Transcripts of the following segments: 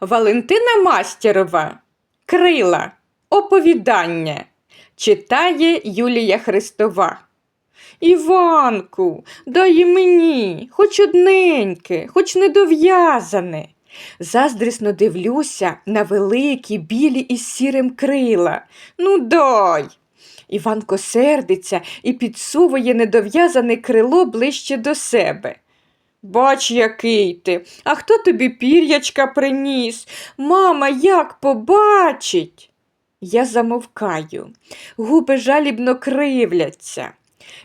Валентина Мастерова Крила. Оповідання. Читає Юлія Христова. Іванку, дай і мені, хоч одненьке, хоч недов'язане. Заздрісно дивлюся на великі білі із сірим крила. Ну, дай. Іванко сердиться і підсовує недов'язане крило ближче до себе. Бач, який ти. А хто тобі пір'ячка приніс? Мама, як побачить? Я замовкаю. Губи жалібно кривляться.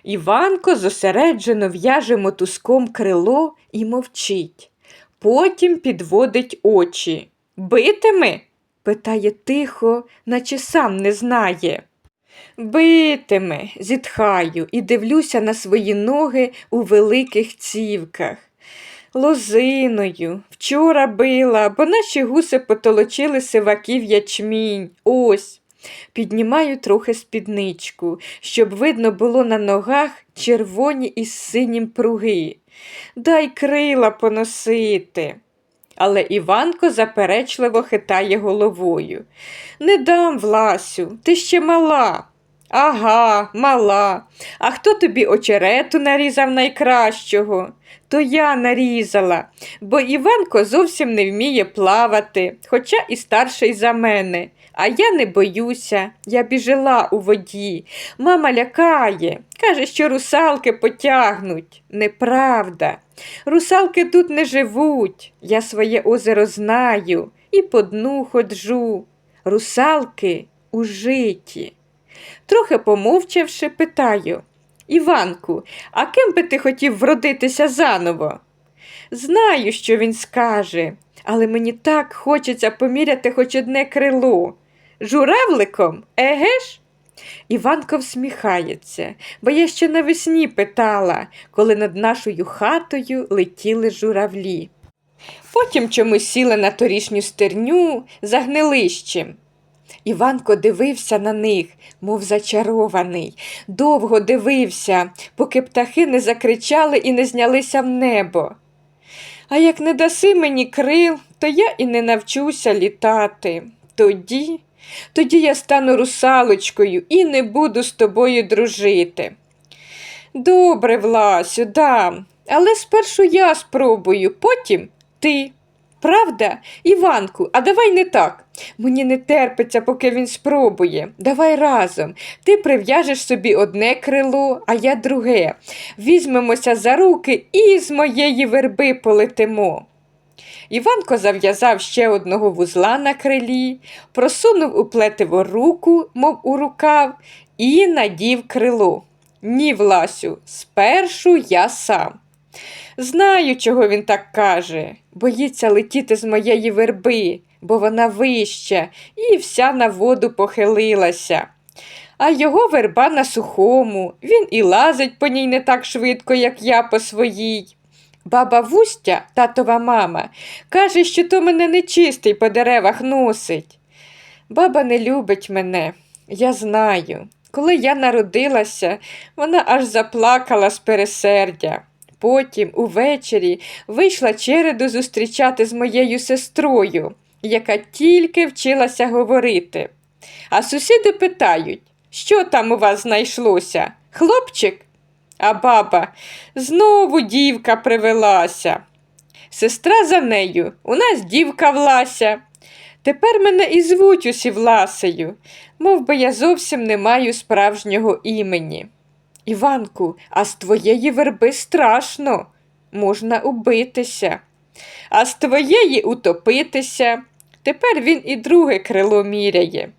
Іванко зосереджено в'яже мотузком крило і мовчить. Потім підводить очі. Битиме? питає тихо, наче сам не знає. Битиме, зітхаю і дивлюся на свої ноги у великих цівках. Лозиною. Вчора била, бо наші гуси потолочили сиваків ячмінь. Ось. Піднімаю трохи спідничку, щоб видно було на ногах червоні із синім пруги. Дай крила поносити. Але Іванко заперечливо хитає головою. Не дам, Власю, ти ще мала. Ага, мала. А хто тобі очерету нарізав найкращого? То я нарізала, бо Іванко зовсім не вміє плавати, хоча і старший за мене. А я не боюся, я біжила у воді. Мама лякає, каже, що русалки потягнуть. Неправда. Русалки тут не живуть. Я своє озеро знаю і по дну ходжу. Русалки у житі. Трохи помовчавши, питаю Іванку, а ким би ти хотів вродитися заново? Знаю, що він скаже, але мені так хочеться поміряти хоч одне крило. Журавликом, еге ж? Іванко всміхається, бо я ще навесні питала, коли над нашою хатою летіли журавлі. Потім чомусь сіли на торішню стерню за гнилищем. Іванко дивився на них, мов зачарований, довго дивився, поки птахи не закричали і не знялися в небо. А як не даси мені крил, то я і не навчуся літати. Тоді, тоді я стану русалочкою і не буду з тобою дружити. Добре, Власю, дам, але спершу я спробую, потім ти. Правда, Іванку, а давай не так. Мені не терпиться, поки він спробує. Давай разом. Ти прив'яжеш собі одне крило, а я друге. Візьмемося за руки і з моєї верби полетимо. Іванко зав'язав ще одного вузла на крилі, просунув у плетиво руку, мов у рукав, і надів крило. Ні, Власю, спершу я сам. Знаю, чого він так каже. Боїться летіти з моєї верби, бо вона вища і вся на воду похилилася. А його верба на сухому, він і лазить по ній не так швидко, як я по своїй. Баба Вустя, татова мама, каже, що то мене нечистий по деревах носить. Баба не любить мене, я знаю. Коли я народилася, вона аж заплакала з пересердя. Потім, увечері, вийшла череду зустрічати з моєю сестрою, яка тільки вчилася говорити. А сусіди питають, що там у вас знайшлося? Хлопчик? А баба знову дівка привелася. Сестра за нею, у нас дівка влася. Тепер мене і звуть усі Власею, мов би я зовсім не маю справжнього імені. Іванку, а з твоєї верби страшно, можна убитися, а з твоєї утопитися. Тепер він і друге крило міряє.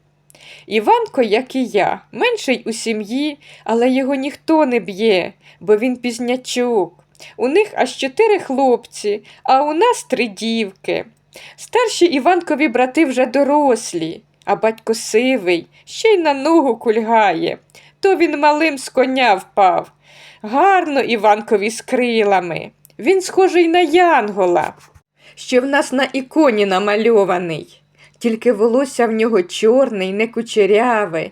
Іванко, як і я, менший у сім'ї, але його ніхто не б'є, бо він пізнячок. У них аж чотири хлопці, а у нас три дівки. Старші Іванкові брати вже дорослі, а батько сивий, ще й на ногу кульгає. То він малим з коня впав. Гарно Іванкові з крилами. Він схожий на Янгола, що в нас на іконі намальований. Тільки волосся в нього чорне й не кучеряве.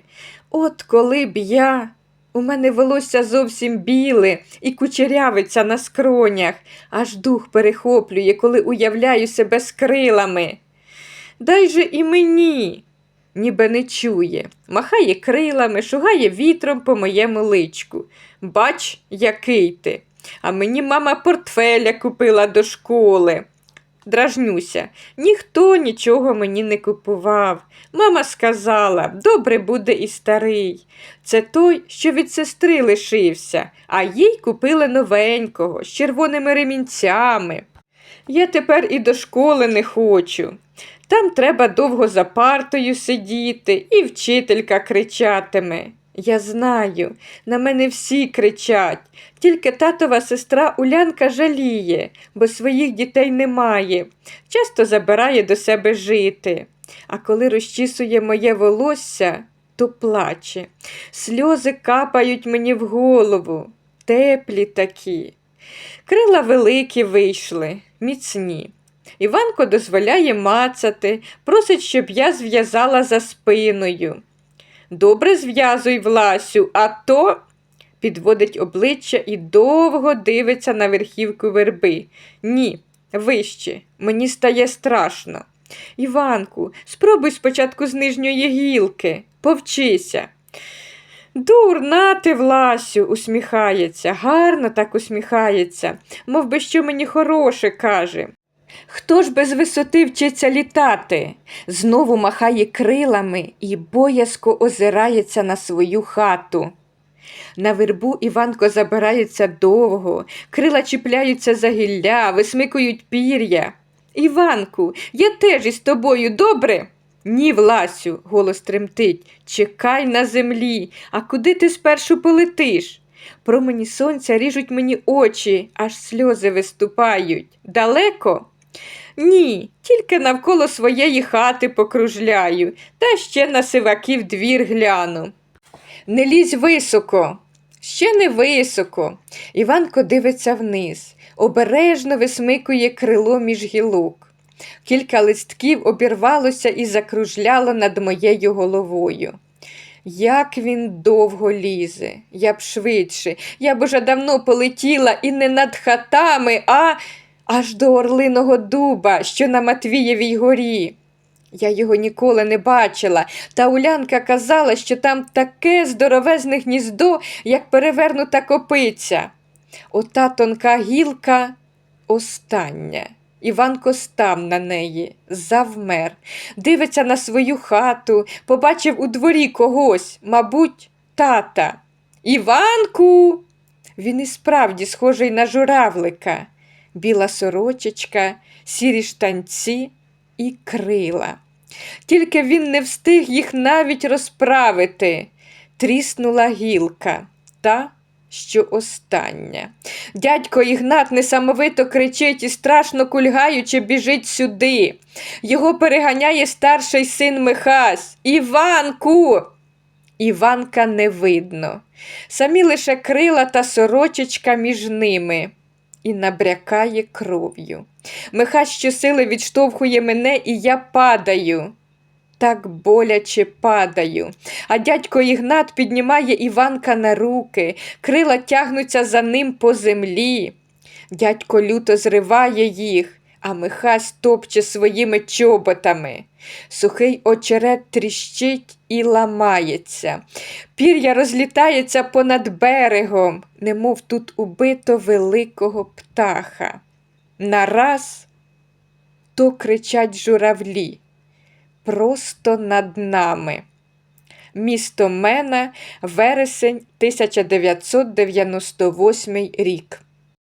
От коли б я. У мене волосся зовсім біле і кучерявиться на скронях, аж дух перехоплює, коли уявляю себе з крилами. дай же і мені. Ніби не чує, махає крилами, шугає вітром по моєму личку. Бач, який ти. А мені мама портфеля купила до школи. Дражнюся, ніхто нічого мені не купував. Мама сказала, добре буде і старий. Це той, що від сестри лишився, а їй купили новенького з червоними ремінцями. Я тепер і до школи не хочу. Там треба довго за партою сидіти, і вчителька кричатиме. Я знаю, на мене всі кричать, тільки татова сестра Улянка жаліє, бо своїх дітей немає, часто забирає до себе жити. А коли розчісує моє волосся, то плаче. Сльози капають мені в голову, теплі такі. Крила великі вийшли, міцні. Іванко дозволяє мацати, просить, щоб я зв'язала за спиною. Добре зв'язуй, Власю, а то підводить обличчя і довго дивиться на верхівку верби. Ні, вище, мені стає страшно. Іванку, спробуй спочатку з нижньої гілки, повчися. Дурна ти, Власю, усміхається, гарно так усміхається, мов би що мені хороше каже. Хто ж без висоти вчиться літати? Знову махає крилами і боязко озирається на свою хату. На вербу Іванко забирається довго, крила чіпляються за гілля, висмикують пір'я. Іванку, я теж із тобою добре? Ні, Власю, голос тремтить. Чекай на землі, а куди ти спершу полетиш? Промені сонця ріжуть мені очі, аж сльози виступають. Далеко? Ні, тільки навколо своєї хати покружляю, та ще на сиваків двір гляну. Не лізь високо. Ще не високо. Іванко дивиться вниз, обережно висмикує крило між гілок. Кілька листків обірвалося і закружляло над моєю головою. Як він довго лізе, я б швидше, я б уже давно полетіла і не над хатами, а аж до орлиного дуба, що на Матвієвій горі. Я його ніколи не бачила, та Улянка казала, що там таке здоровезне гніздо, як перевернута копиця. Ота тонка гілка остання. Іванко став на неї, завмер, дивиться на свою хату, побачив у дворі когось, мабуть, тата. Іванку. Він і справді схожий на журавлика, біла сорочечка, сірі штанці і крила. Тільки він не встиг їх навіть розправити. Тріснула гілка, та, що остання. Дядько Ігнат несамовито кричить і страшно кульгаючи біжить сюди. Його переганяє старший син Михась. Іванку. Іванка не видно. Самі лише крила та сорочечка між ними і набрякає кров'ю. Михась щосили відштовхує мене, і я падаю. Так боляче падаю. А дядько Ігнат піднімає Іванка на руки, крила тягнуться за ним по землі. Дядько люто зриває їх, а Михась топче своїми чоботами. Сухий очерет тріщить і ламається. Пір'я розлітається понад берегом, немов тут убито великого птаха. Нараз то кричать журавлі просто над нами. Місто Мена, вересень 1998 рік.